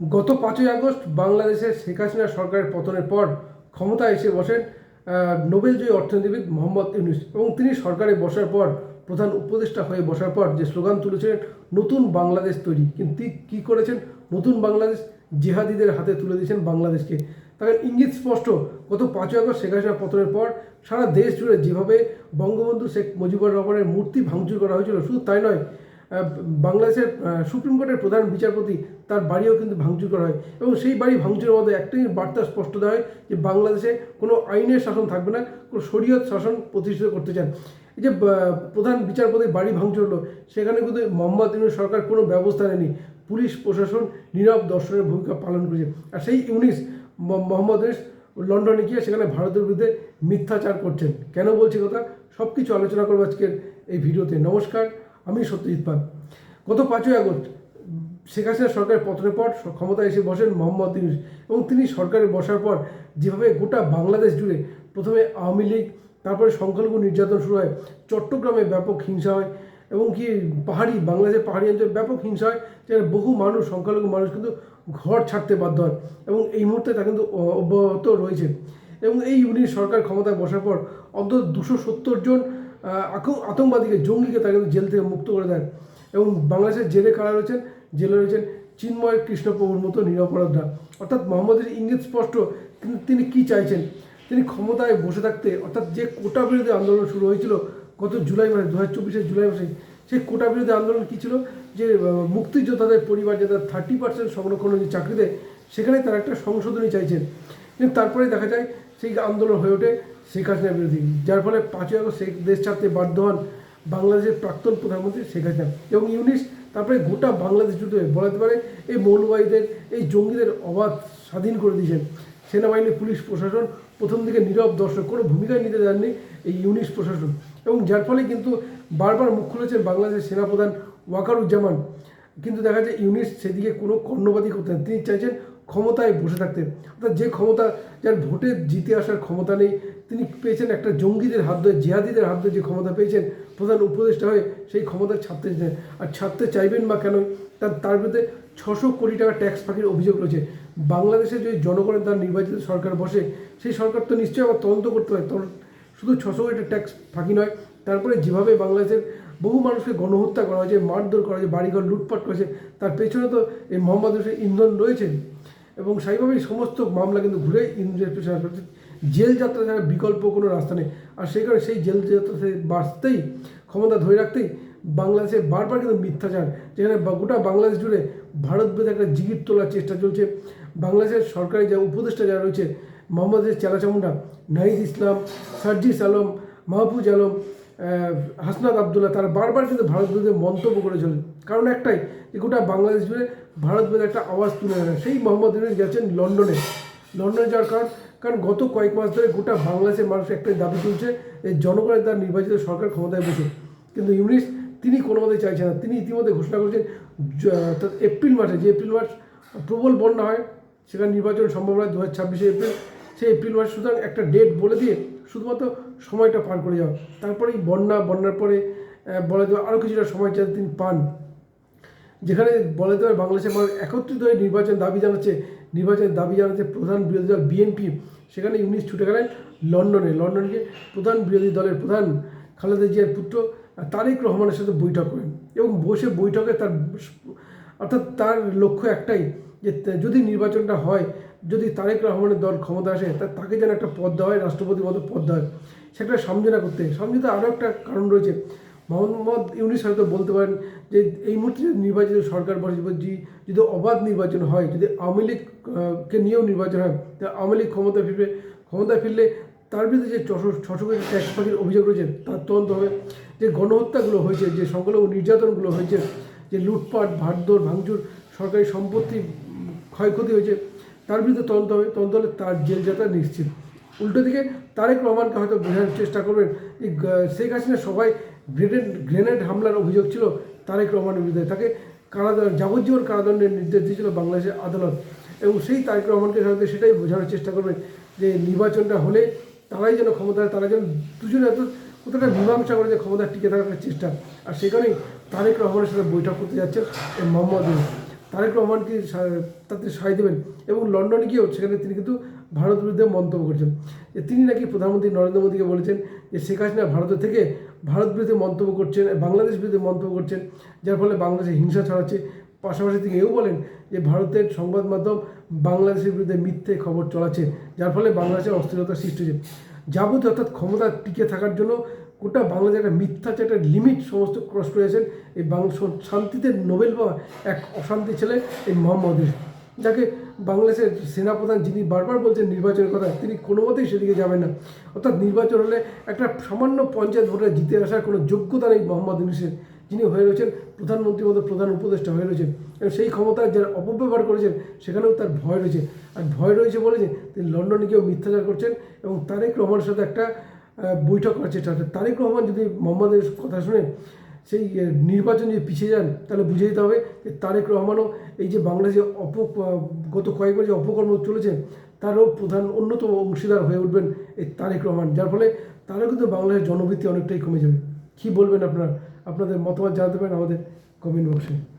গত পাঁচই আগস্ট বাংলাদেশের শেখ হাসিনা সরকারের পতনের পর ক্ষমতায় এসে বসেন নোবেলজয়ী অর্থনীতিবিদ মোহাম্মদ ইউনুস। এবং তিনি সরকারে বসার পর, প্রধান উপদেষ্টা হয়ে বসার পর যে স্লোগান তুলেছিলেন, নতুন বাংলাদেশ তৈরি। কিন্তু কী করেছেন? নতুন বাংলাদেশ জিহাদিদের হাতে তুলে দিয়েছেন বাংলাদেশকে। তার ইঙ্গিত স্পষ্ট, গত পাঁচই আগস্ট শেখ হাসিনা পতনের পর সারা দেশ জুড়ে যেভাবে বঙ্গবন্ধু শেখ মুজিবুর রহমানের মূর্তি ভাঙচুর করা হয়েছিল, শুধু তাই নয় বাংলাদেশের সুপ্রিম কোর্টের প্রধান বিচারপতি, তার বাড়িও কিন্তু ভাঙচুর করা হয়। এবং সেই বাড়ি ভাঙচুরের মধ্যে একটাই বার্তা স্পষ্ট দেওয়া হয় যে, বাংলাদেশে কোনো আইনের শাসন থাকবে না, কোনো শরীয়ত শাসন প্রতিষ্ঠিত করতে চান। এই যে প্রধান বিচারপতির বাড়ি ভাঙচুর হলো, সেখানে কিন্তু মোহাম্মদ ইউনুস সরকার কোনো ব্যবস্থা নেয়নি। পুলিশ প্রশাসন নীরব দর্শনের ভূমিকা পালন করেছে। আর সেই ইউনিস মোহাম্মদ ইউনুস লন্ডনে গিয়ে সেখানে ভারতের বিরুদ্ধে মিথ্যাচার করছেন। কেন বলছি কথা? সব কিছু আলোচনা করব আজকের এই ভিডিওতে। নমস্কার। আমি সত্যজিৎ পাল। গত পাঁচই আগস্ট, শেখ হাসিনা সরকারের পতনের পর ক্ষমতায় এসে বসেন মোহাম্মদ ইউনুস এবং তিনি সরকারে বসার পর যেভাবে গোটা বাংলাদেশ জুড়ে প্রথমে আওয়ামী লীগ, তারপরে সংখ্যালঘু নির্যাতন শুরু হয়, চট্টগ্রামে ব্যাপক হিংসা হয় এবং কি পাহাড়ি, বাংলাদেশের পাহাড়ি অঞ্চলে ব্যাপক হিংসা হয়, যেখানে বহু মানুষ, সংখ্যালঘু মানুষ কিন্তু ঘর ছাড়তে বাধ্য হয় এবং এই মুহূর্তে তা কিন্তু অব্যাহত রয়েছে। এবং এই ইউনিট সরকার ক্ষমতায় বসার পর অন্তত দুশো সত্তর জন আতঙ্কবাদীকে, জঙ্গিকে কিন্তু জেল থেকে মুক্ত করে দেন। এবং বাংলাদেশের জেলে কারা রয়েছেন? জেলে রয়েছেন চিন্ময় কৃষ্ণপ্রভুর মতো নিরপরাধরা। অর্থাৎ মোহাম্মদের ইঙ্গিত স্পষ্ট তিনি কি চাইছেন? তিনি ক্ষমতায় বসে থাকতে, অর্থাৎ যে কোটা বিরোধী আন্দোলন শুরু হয়েছিল গত জুলাই মাসে, দু হাজার চব্বিশের জুলাই মাসে, সেই কোটা বিরোধী আন্দোলন কী ছিল? যে মুক্তিযোদ্ধাদের পরিবার যাদের থার্টি পার্সেন্ট সংরক্ষণ যে চাকরি দেয় সেখানে তারা একটা সংশোধনী চাইছেন। তারপরে দেখা যায় সেই আন্দোলন হয়ে ওঠে শেখ হাসিনা বিরোধী যার ফলে পাঁচই আগস্ট শেখ দেশ ছাড়তে বাধ্য হন বাংলাদেশের প্রাক্তন প্রধানমন্ত্রী শেখ হাসিনা এবং ইউনিস, তারপরে গোটা বাংলাদেশ জুড়ে বলা যেতে পারে এই মৌলবাহীদের এই জঙ্গিদের অবাধ স্বাধীন করে দিয়েছেন। সেনাবাহিনী, পুলিশ, প্রশাসন প্রথম দিকে নীরব দর্শক কোনো ভূমিকাই নিতে দেননি এই ইউনিস প্রশাসন। এবং যার ফলে কিন্তু বারবার মুখ খুলেছেন বাংলাদেশের সেনাপ্রধান ওয়াকারুজ্জামান। কিন্তু দেখা যায় ইউনিস সেদিকে কোনো কর্ণবাদী করতেন তিনি চাইছেন ক্ষমতায় বসে থাকতে অর্থাৎ যে ক্ষমতা, যার ভোটে জিতে আসার ক্ষমতা নেই, তিনি পেয়েছেন একটা জঙ্গিদের হাত ধরে, জেহাদিদের হাত ধরে যে ক্ষমতা পেয়েছেন, প্রধান উপদেষ্টা হয়ে সেই ক্ষমতা ছাড়তে চাইছেন আর ছাড়তে চাইবেন বা কেন তার তার বিরুদ্ধে ছশো কোটি টাকা ট্যাক্স ফাঁকির অভিযোগ রয়েছে। বাংলাদেশে যদি জনগণের দ্বারা নির্বাচিত সরকার বসে, সেই সরকার তো নিশ্চয়ই আবার তদন্ত করতে হয় তদন্ত শুধু ছশো কোটি ট্যাক্স ফাঁকি নয়, তারপরে যেভাবে বাংলাদেশের বহু মানুষকে গণহত্যা করা হয়েছে, মারধর করা হয়েছে, বাড়িঘর লুটপাট করেছে, তার পেছনে তো এই মোহাম্মদ হোসেন ইন্ধন রয়েছে এবং সেইভাবেই সমস্ত মামলা কিন্তু ঘুরে আসবে। অর্থাৎ জেল যাত্রা ছাড়া বিকল্প কোনো রাস্তা নেই। আর সেই কারণে সেই জেল যাত্রা বাঁচতেই, ক্ষমতা ধরে রাখতেই বাংলাদেশে বারবার কিন্তু মিথ্যাচার, যেখানে গোটা বাংলাদেশ জুড়ে ভারত বিরোধী একটা জিগির তোলার চেষ্টা চলছে। বাংলাদেশের সরকারি যা উপদেষ্টা যারা রয়েছে মোহাম্মদের চেলাচামুন্ডা নাহিদ ইসলাম, সার্জিস আলম, মাহফুজ আলম হাসনাত আবদুল্লাহ, তারা বারবার কিন্তু ভারত বিরুদ্ধে মন্তব্য করে চলে কারণ একটাই যে গোটা বাংলাদেশ জুড়ে ভারত বিরুদ্ধে একটা আওয়াজ তুলে আনে সেই মোহাম্মদ ইউনুস গেছেন লন্ডনে। লন্ডনে যাওয়ার কারণ কারণ গত কয়েক মাস ধরে গোটা বাংলাদেশের মানুষ একটাই দাবি তুলছে এই জনগণের দ্বারা নির্বাচিত সরকার ক্ষমতায় বসে। কিন্তু ইউনিস তিনি কোনো মতেই চাইছেন না। তিনি ইতিমধ্যে ঘোষণা করেছেন এপ্রিল মাসে, যে এপ্রিল মাস প্রবল বন্যা হয়, সেখানে নির্বাচন সম্ভব হয় দু হাজার ছাব্বিশে এপ্রিল, সেই এপ্রিল মাস সুতরাং একটা ডেট বলে দিয়ে শুধুমাত্র সময়টা পার করে যাওয়া। তারপরেই বন্যা, বন্যার পরে বলা যায় আরও কিছুটা সময় যাতে তিনি পান। যেখানে বলা যেতে বাংলাদেশের মানুষ একত্রিত হয়ে নির্বাচন দাবি জানাচ্ছে, নির্বাচনের দাবি জানাচ্ছে প্রধান বিরোধী দল বিএনপি। সেখানে ইউনিস ছুটে গেলেন লন্ডনে। লন্ডনকে প্রধান বিরোধী দলের প্রধান খালেদা জিয়ার পুত্র তারেক রহমানের সাথে বৈঠক করেন এবং বসে বৈঠকে তার অর্থাৎ তার লক্ষ্য একটাই যে যদি নির্বাচনটা হয়, যদি তারেক রহমানের দল ক্ষমতা আসে, তা তাকে যেন একটা পদ দেওয়া হয় রাষ্ট্রপতির মতো পদ দেওয়া হয়। সেটা সমঝোতা করতে। সমঝোতা আরও একটা কারণ রয়েছে। মোহাম্মদ ইউনিস হয়তো বলতে পারেন যে এই মুহূর্তে যদি নির্বাচিত সরকার বসে যদি যদি অবাধ নির্বাচন হয় যদি আওয়ামী লীগ আহ, কে নিয়েও নির্বাচন হয় তা আওয়ামী লীগ ক্ষমতা ফিরবে। ক্ষমতা ফিরলে তার বিরুদ্ধে যে ছশো ছশো ট্যাক্স ফাঁকির অভিযোগ রয়েছে তার তদন্ত হবে। যে গণহত্যাগুলো হয়েছে যে সংখ্যালঘু নির্যাতনগুলো হয়েছে যে লুটপাট ভাটদৌড় ভাঙচুর সরকারি সম্পত্তি ক্ষয়ক্ষতি হয়েছে তার বিরুদ্ধে তদন্ত হবে। তদন্ত হলে তার জেল যাত্রা নিশ্চিত। উল্টো দিকে তারেক রহমানকে হয়তো বোঝানোর চেষ্টা করবেন যে শেখ হাসিনা সবাই গ্রেনেড গ্রেনেড হামলার অভিযোগ ছিল, তারেক রহমানের বিরুদ্ধে। তাকে কারাদণ্ড, যাবজ্জীবন কারাদণ্ডের নির্দেশ দিয়েছিল বাংলাদেশের আদালত। এবং সেই তারেক রহমানকে সাথে সেটাই বোঝানোর চেষ্টা করবেন যে নির্বাচনটা হলে তারাই যেন ক্ষমতা তারা যেন দুজনে এত কতটা মীমাংসা করে যে ক্ষমতা টিকে থাকার চেষ্টা। আর সেখানেই তারেক রহমানের সাথে বৈঠক করতে যাচ্ছেন এই মোহাম্মদ তারেক রহমানকে তাতে সায় দেবেন? এবং লন্ডনে গিয়েও সেখানে তিনি কিন্তু ভারত বিরুদ্ধে মন্তব্য করছেন। তিনি নাকি প্রধানমন্ত্রী নরেন্দ্র মোদীকে বলেছেন যে শেখ হাসিনা ভারতের থেকে ভারত বিরুদ্ধে মন্তব্য করছেন, বাংলাদেশ বিরুদ্ধে মন্তব্য করছেন, যার ফলে বাংলাদেশে হিংসা ছড়াচ্ছে। পাশাপাশি তিনি এও বলেন যে, ভারতের সংবাদ মাধ্যম বাংলাদেশের বিরুদ্ধে মিথ্যে খবর চলাচ্ছে, যার ফলে বাংলাদেশের অস্থিরতা সৃষ্টি হচ্ছে। যাবতীয় অর্থাৎ ক্ষমতা টিকে থাকার জন্য গোটা বাংলাদেশের একটা মিথ্যাচার একটা লিমিট সমস্ত ক্রস করেছেন। এই বাংলা শান্তিতে নোবেল পাওয়া এক অশান্তি ছেলে এই মোহাম্মদ। যাকে বাংলাদেশের সেনাপ্রধান যিনি বারবার বলছেন নির্বাচনের কথা, তিনি কোনো মতেই সেদিকে যাবেন না। অর্থাৎ নির্বাচন হলে একটা সামান্য পঞ্চায়েত ভোটে জিতে আসার কোনো যোগ্যতা নেই মোহাম্মদ ইউনুসের, যিনি হয়ে রয়েছেন প্রধানমন্ত্রীর মতো প্রধান উপদেষ্টা হয়ে রয়েছেন। এবং সেই ক্ষমতার যারা অপব্যবহার করেছেন, সেখানেও তার ভয় রয়েছে। আর ভয় রয়েছে বলে যে তিনি লন্ডনে গিয়েও মিথ্যাচার করছেন এবং তারেক রহমানের সাথে একটা বৈঠক করার চেষ্টা হচ্ছে তারেক রহমান যদি মোহাম্মদ কথা শুনে সেই নির্বাচন যদি পিছিয়ে যান, তাহলে বুঝে দিতে হবে যে তারেক রহমানও এই যে বাংলাদেশে অপ, গত কয়েকবার যে অপকর্ম চলেছে, তারও প্রধান অন্যতম অংশীদার হয়ে উঠবেন এই তারেক রহমান। যার ফলে তারও কিন্তু বাংলাদেশের জনবৃত্তি অনেকটাই কমে যাবে। কী বলবেন আপনার? আপনাদের মতামত জানাতে পারেন আমাদের কমেন্ট বক্সে।